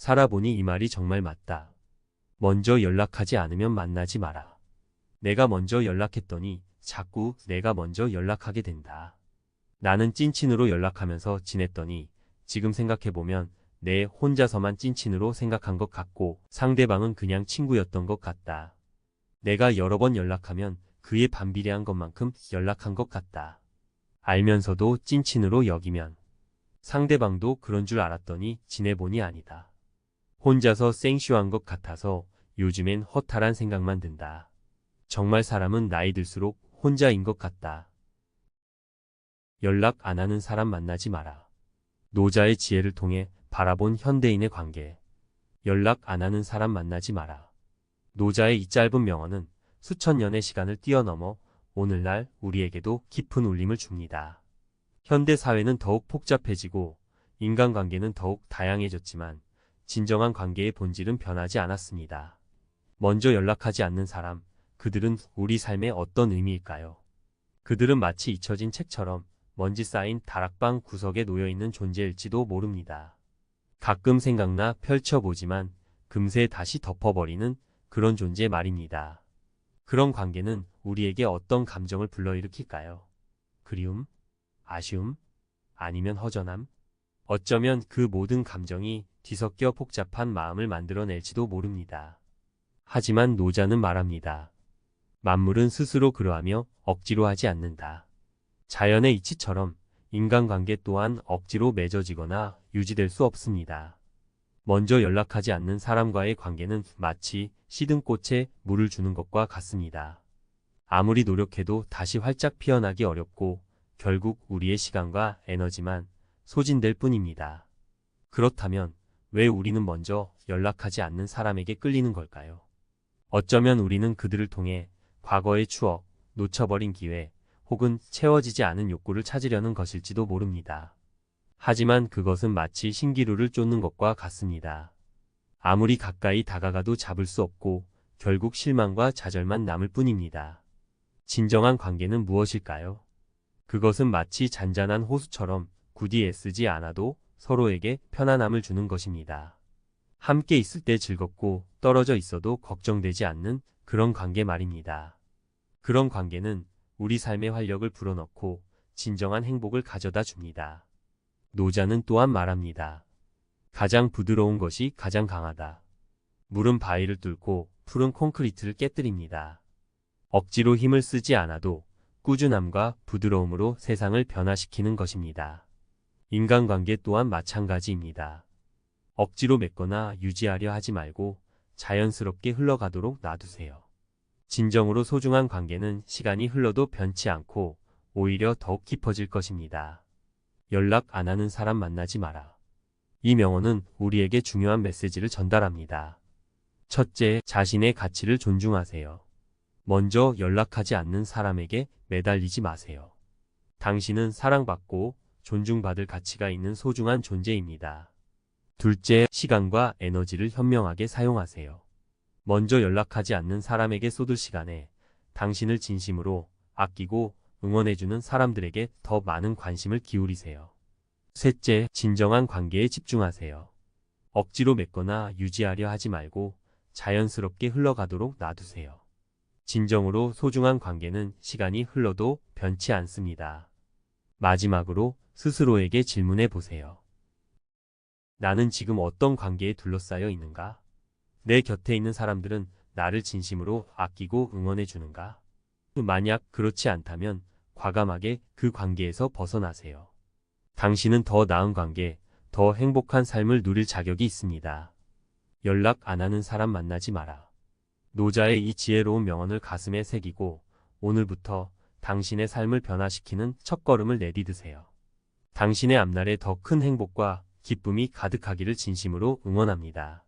살아보니 이 말이 정말 맞다. 먼저 연락하지 않으면 만나지 마라. 내가 먼저 연락했더니 자꾸 내가 먼저 연락하게 된다. 나는 찐친으로 연락하면서 지냈더니 지금 생각해보면 내 혼자서만 찐친으로 생각한 것 같고 상대방은 그냥 친구였던 것 같다. 내가 여러 번 연락하면 그에 반비례한 것만큼 연락한 것 같다. 알면서도 찐친으로 여기면 상대방도 그런 줄 알았더니 지내보니 아니다. 혼자서 생쇼한 것 같아서 요즘엔 허탈한 생각만 든다. 정말 사람은 나이 들수록 혼자인 것 같다. 연락 안 하는 사람 만나지 마라. 노자의 지혜를 통해 바라본 현대인의 관계. 연락 안 하는 사람 만나지 마라. 노자의 이 짧은 명언은 수천 년의 시간을 뛰어넘어 오늘날 우리에게도 깊은 울림을 줍니다. 현대 사회는 더욱 복잡해지고 인간관계는 더욱 다양해졌지만 진정한 관계의 본질은 변하지 않았습니다. 먼저 연락하지 않는 사람, 그들은 우리 삶에 어떤 의미일까요? 그들은 마치 잊혀진 책처럼 먼지 쌓인 다락방 구석에 놓여 있는 존재일지도 모릅니다. 가끔 생각나 펼쳐보지만 금세 다시 덮어버리는 그런 존재 말입니다. 그런 관계는 우리에게 어떤 감정을 불러일으킬까요? 그리움? 아쉬움? 아니면 허전함? 어쩌면 그 모든 감정이 뒤섞여 복잡한 마음을 만들어낼지도 모릅니다. 하지만 노자는 말합니다. 만물은 스스로 그러하며 억지로 하지 않는다. 자연의 이치처럼 인간관계 또한 억지로 맺어지거나 유지될 수 없습니다. 먼저 연락하지 않는 사람과의 관계는 마치 시든 꽃에 물을 주는 것과 같습니다. 아무리 노력해도 다시 활짝 피어나기 어렵고 결국 우리의 시간과 에너지만 소진될 뿐입니다. 그렇다면 왜 우리는 먼저 연락하지 않는 사람에게 끌리는 걸까요? 어쩌면 우리는 그들을 통해 과거의 추억, 놓쳐버린 기회, 혹은 채워지지 않은 욕구를 찾으려는 것일지도 모릅니다. 하지만 그것은 마치 신기루를 쫓는 것과 같습니다. 아무리 가까이 다가가도 잡을 수 없고 결국 실망과 좌절만 남을 뿐입니다. 진정한 관계는 무엇일까요? 그것은 마치 잔잔한 호수처럼 굳이 애쓰지 않아도 서로에게 편안함을 주는 것입니다. 함께 있을 때 즐겁고 떨어져 있어도 걱정되지 않는 그런 관계 말입니다. 그런 관계는 우리 삶의 활력을 불어넣고 진정한 행복을 가져다 줍니다. 노자는 또한 말합니다. 가장 부드러운 것이 가장 강하다. 물은 바위를 뚫고 풀은 콘크리트를 깨뜨립니다. 억지로 힘을 쓰지 않아도 꾸준함과 부드러움으로 세상을 변화시키는 것입니다. 인간관계 또한 마찬가지입니다. 억지로 맺거나 유지하려 하지 말고 자연스럽게 흘러가도록 놔두세요. 진정으로 소중한 관계는 시간이 흘러도 변치 않고 오히려 더욱 깊어질 것입니다. 연락 안 하는 사람 만나지 마라. 이 명언은 우리에게 중요한 메시지를 전달합니다. 첫째, 자신의 가치를 존중하세요. 먼저 연락하지 않는 사람에게 매달리지 마세요. 당신은 사랑받고 존중받을 가치가 있는 소중한 존재입니다. 둘째, 시간과 에너지를 현명하게 사용하세요. 먼저 연락하지 않는 사람에게 쏟을 시간에 당신을 진심으로 아끼고 응원해주는 사람들에게 더 많은 관심을 기울이세요. 셋째, 진정한 관계에 집중하세요. 억지로 맺거나 유지하려 하지 말고 자연스럽게 흘러가도록 놔두세요. 진정으로 소중한 관계는 시간이 흘러도 변치 않습니다. 마지막으로 스스로에게 질문해 보세요. 나는 지금 어떤 관계에 둘러싸여 있는가? 내 곁에 있는 사람들은 나를 진심으로 아끼고 응원해 주는가? 만약 그렇지 않다면 과감하게 그 관계에서 벗어나세요. 당신은 더 나은 관계, 더 행복한 삶을 누릴 자격이 있습니다. 연락 안 하는 사람 만나지 마라. 노자의 이 지혜로운 명언을 가슴에 새기고 오늘부터 당신의 삶을 변화시키는 첫걸음을 내디드세요. 당신의 앞날에 더 큰 행복과 기쁨이 가득하기를 진심으로 응원합니다.